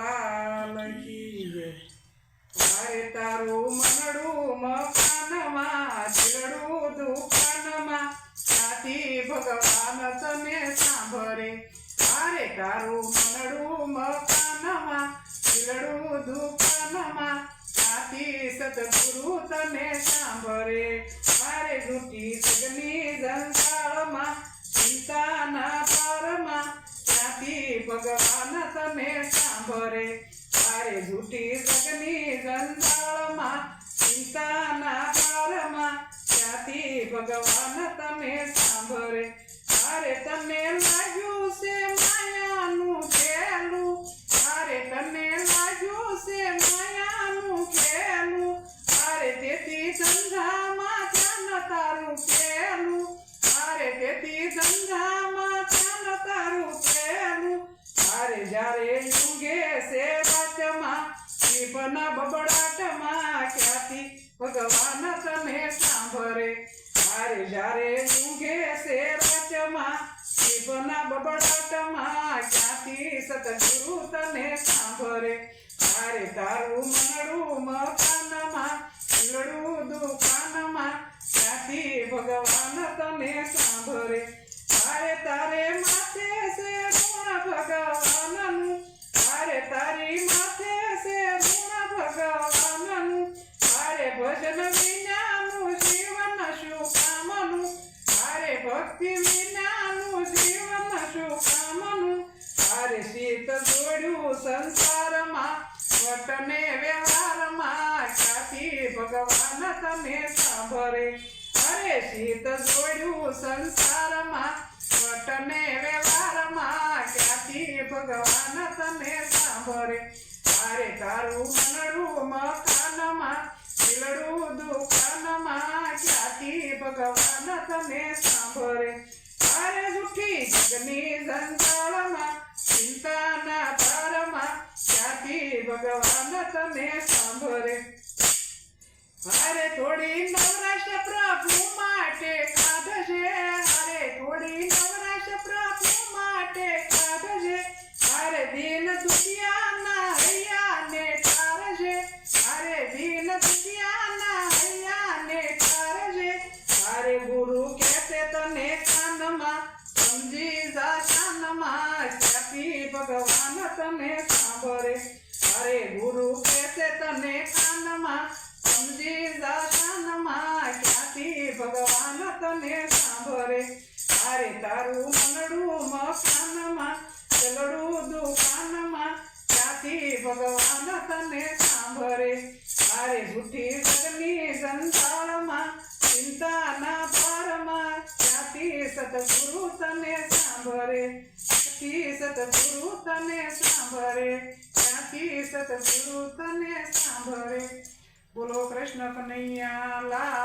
લાલ કી જય મારે તારું મનડું મકાનમાં દિલડું દુકાનમાં. ત્યાંથી ભગવાન તને સાંભળે. મારે તારું મનડું મકાનમાં ત્યાંથી ભગવાન સાંભળે તારે જૂઠી જગની જંજાળમાં ચિંતાના પારમાં. ત્યાંથી ભગવાન તમે સાંભરે તારે તને લાગ્યું છે માયાનું ખેલું. તારે તને લાગ્યું છે માયાનું ખેલું. તારે તેથી સંધામાં ધ્યાન તારું ક્યાંથી ભગવાન તને સાંભળે. મારે જ્યારે ઊંઘે છે વાચમાં જીભના બબડાટમાં, ક્યાંથી સતગુરુ તને સાંભળે? મારે તારું મનડું મકાનમાં દુકાનમાં, ક્યાંથી ભગવાન તને ભક્તિ વિનાનું જીવન શું કામનું શીત જોડ્યું સંસારમાં વટને વ્યવહારમાં ક્યાંથી ભગવાન તમે સાંભળે. અરે શીત જોડ્યું સંસારમાં વટને વ્યવહારમાં ક્યાંથી ભગવાન તમે સાંભળે. તારે તારું મનડું સાંભળે અરે જૂઠી જગની જંજાળમાં ચિંતાના તારમાં ક્યાંથી ભગવાન તને સાંભળે. અરે થોડી નવરાશ પ્રભુ માટે કાઢશે અરે થોડી નવરાશ પ્રભુ માટે કાઢશે અરે દિન દુનિયાના ભગવાન તને સાંભળે. અરે ગુરુ કહેતે તને કાનમાં, સમજી જા ક્યાંથી ભગવાન તને સાંભળે. અરે તારું મનડું મકાનમાં, ચલડું દુકાનમાં, ક્યાંથી ભગવાન તને સાંભળે. અરે જૂઠી જગની સંસારમાં ચિંતાના પારમાં, ક્યાંથી સતગુરુ તને સાંભળે. ક્યાંથી સતગુરુ તને સાંભળે ક્યાંથી સતગુરુ તને સાંભળે. બોલો કૃષ્ણ કનૈયા લાલ